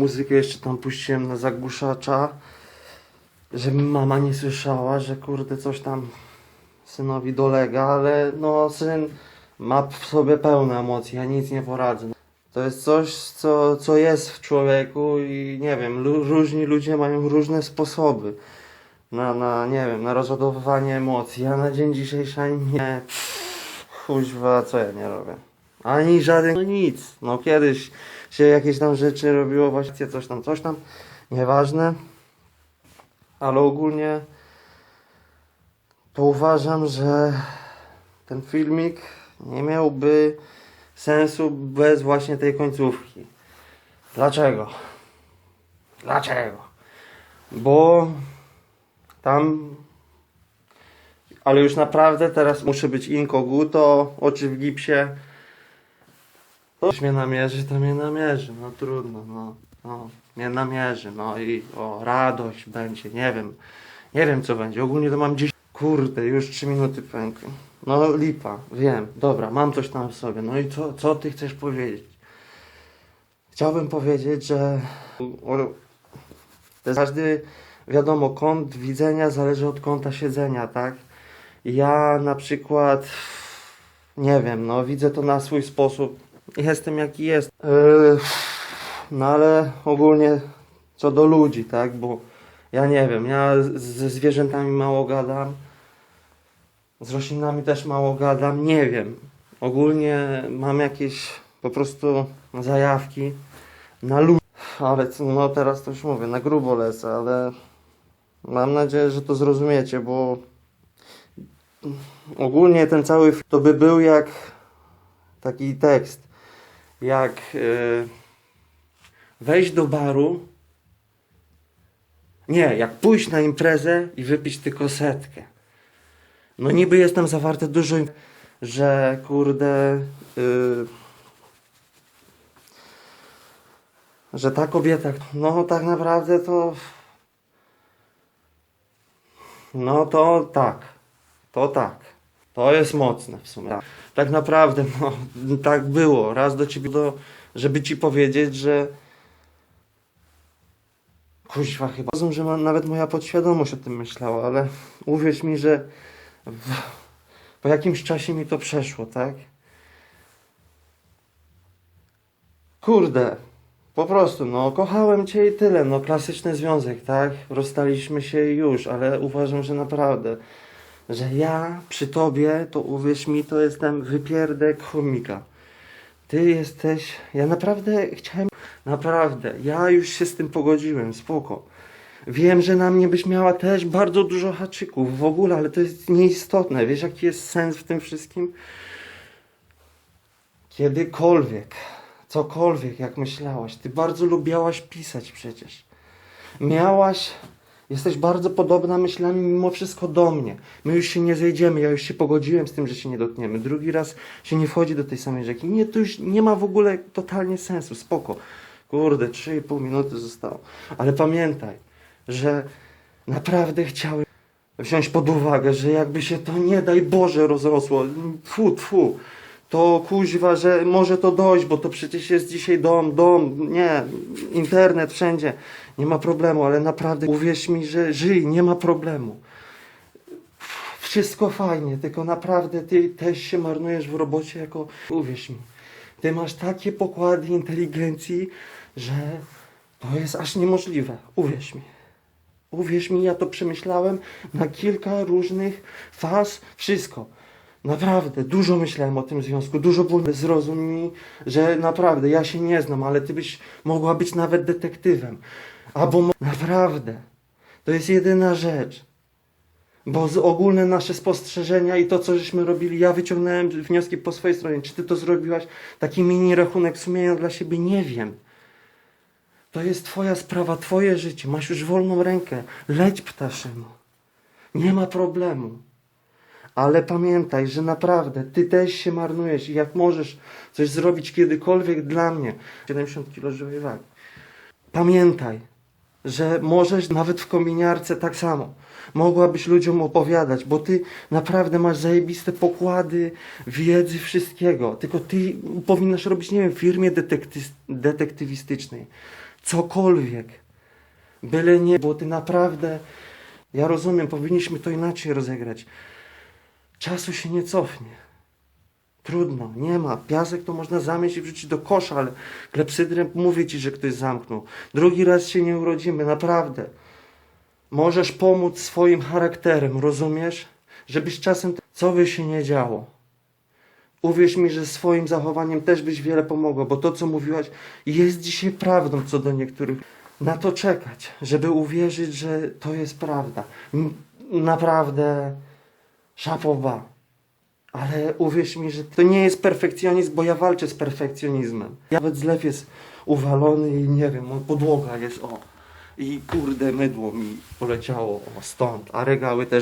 muzykę jeszcze tam puściłem na zagłuszacza, żeby mama nie słyszała, że kurde coś tam synowi dolega, ale no syn ma w sobie pełne emocje, ja nic nie poradzę. To jest coś, co, co jest w człowieku i nie wiem, różni ludzie mają różne sposoby na, na, nie wiem, na rozładowywanie emocji. Ja na dzień dzisiejszy nie, kuźwa, co ja nie robię. Ani żaden, no nic. No kiedyś się jakieś tam rzeczy robiło, właśnie coś tam, coś tam, nieważne. Ale ogólnie to uważam, że ten filmik nie miałby sensu bez właśnie tej końcówki. Dlaczego? Dlaczego? Bo tam. Ale już naprawdę teraz muszę być inkoguto, oczy w gipsie. To już mnie namierzy, to mnie namierzy. No trudno, no. no mnie namierzy, no i o radość będzie, nie wiem. Nie wiem co będzie. Ogólnie to mam dziś. Kurde, już 3 minuty pękły. No lipa, wiem, dobra, mam coś tam w sobie. No i co, co ty chcesz powiedzieć? Chciałbym powiedzieć, że każdy, wiadomo, kąt widzenia zależy od kąta siedzenia, tak? Ja na przykład, nie wiem, no widzę to na swój sposób. Jestem jaki jest. Yy, no ale ogólnie co do ludzi, tak? Bo ja nie wiem, ja ze zwierzętami mało gadam. Z roślinami też mało gadam, nie wiem. Ogólnie mam jakieś po prostu zajawki na ludzi. Ale no teraz to już mówię, na grubo lecę, ale mam nadzieję, że to zrozumiecie, bo ogólnie ten cały to by był jak taki tekst, jak yy, wejść do baru, nie, jak pójść na imprezę i wypić tylko setkę. No niby jest tam zawarte dużo, że kurde, yy, że ta kobieta, no tak naprawdę to, no to tak, to tak, to jest mocne w sumie. Tak, tak naprawdę, no tak było, raz do ciebie, do, żeby ci powiedzieć, że kuźwa chyba, rozumiem, że ma, nawet moja podświadomość o tym myślała, ale uwierz mi, że w, po jakimś czasie mi to przeszło, tak? Kurde, po prostu, no kochałem cię i tyle, no klasyczny związek, tak? Rozstaliśmy się i już, ale uważam, że naprawdę, że ja przy tobie, to uwierz mi, to jestem wypierdek chomika. Ty jesteś, ja naprawdę chciałem, naprawdę, ja już się z tym pogodziłem, spoko. Wiem, że na mnie byś miała też bardzo dużo haczyków w ogóle, ale to jest nieistotne. Wiesz, jaki jest sens w tym wszystkim? Kiedykolwiek, cokolwiek, jak myślałaś, ty bardzo lubiałaś pisać przecież. Miałaś, jesteś bardzo podobna myślami mimo wszystko do mnie. My już się nie zejdziemy, ja już się pogodziłem z tym, że się nie dotkniemy. Drugi raz się nie wchodzi do tej samej rzeki. Nie, to już nie ma w ogóle totalnie sensu, spoko. Kurde, 3,5 minuty zostało. Ale pamiętaj, że naprawdę chciałem wziąć pod uwagę, że jakby się to nie daj Boże rozrosło, tfu, tfu, to kuźwa, że może to dojść, bo to przecież jest dzisiaj dom, dom, nie, internet wszędzie, nie ma problemu, ale naprawdę uwierz mi, że żyj, nie ma problemu. Wszystko fajnie, tylko naprawdę ty też się marnujesz w robocie jako, uwierz mi, ty masz takie pokłady inteligencji, że to jest aż niemożliwe, uwierz mi. Uwierz mi, ja to przemyślałem na kilka różnych faz, wszystko. Naprawdę, dużo myślałem o tym związku, dużo było. Zrozum że naprawdę, ja się nie znam, ale ty byś mogła być nawet detektywem. Albo naprawdę, to jest jedyna rzecz. Bo z ogólne nasze spostrzeżenia i to, co żeśmy robili, ja wyciągnąłem wnioski po swojej stronie. Czy ty to zrobiłaś? Taki mini rachunek sumienia dla siebie? Nie wiem. To jest twoja sprawa, twoje życie. Masz już wolną rękę. Leć ptaszynu. Nie ma problemu. Ale pamiętaj, że naprawdę ty też się marnujesz i jak możesz coś zrobić kiedykolwiek dla mnie. 70 kg żywej wagi. Pamiętaj, że możesz nawet w kominiarce tak samo. Mogłabyś ludziom opowiadać, bo ty naprawdę masz zajebiste pokłady wiedzy, wszystkiego. Tylko ty powinnaś robić, nie wiem, w firmie detekty- detektywistycznej. Cokolwiek. Byle nie, bo ty naprawdę. Ja rozumiem, powinniśmy to inaczej rozegrać. Czasu się nie cofnie. Trudno, nie ma. Piasek to można zamieść i wrzucić do kosza, ale klepsydrem mówię ci, że ktoś zamknął. Drugi raz się nie urodzimy, naprawdę. Możesz pomóc swoim charakterem, rozumiesz? Żebyś czasem, co by się nie działo. Uwierz mi, że swoim zachowaniem też byś wiele pomogła, bo to, co mówiłaś, jest dzisiaj prawdą co do niektórych. Na to czekać, żeby uwierzyć, że to jest prawda. Naprawdę szapoba. Ale uwierz mi, że to nie jest perfekcjonizm, bo ja walczę z perfekcjonizmem. Nawet zlew jest uwalony i nie wiem, podłoga jest o. I kurde, mydło mi poleciało o, stąd, a regały też